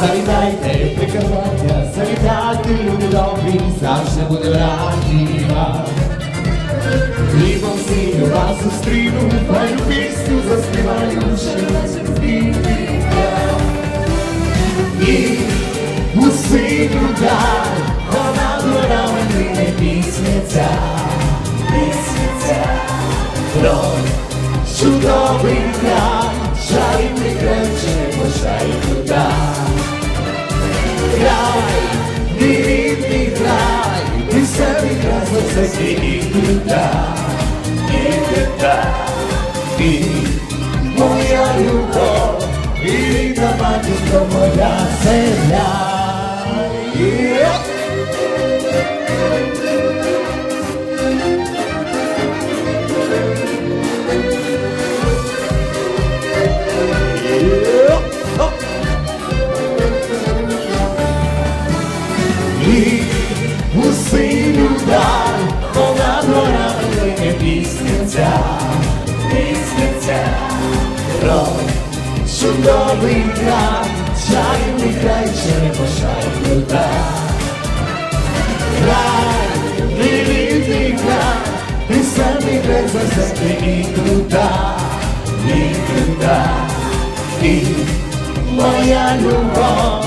Завітайте, Прикарпаття, завітайте, люди добрі, завжди буде раді вам. Хлібом синю вас зустріну, мою пісню заспіваю, що нас відвідав. І у синю дай, вона вона мені пісниця, пісниця. Про чудовий край, чарівний край, чи пошай туди. Прекрасно все свій і туди, і туди. Ти моя любов, і рідна матінко моя земля. Є! Гора велика пісниця, пісниця, про чудовий край, чарівний край, черепошай крута. Край, невідний край, самий край за крута, і крута, і моя любов,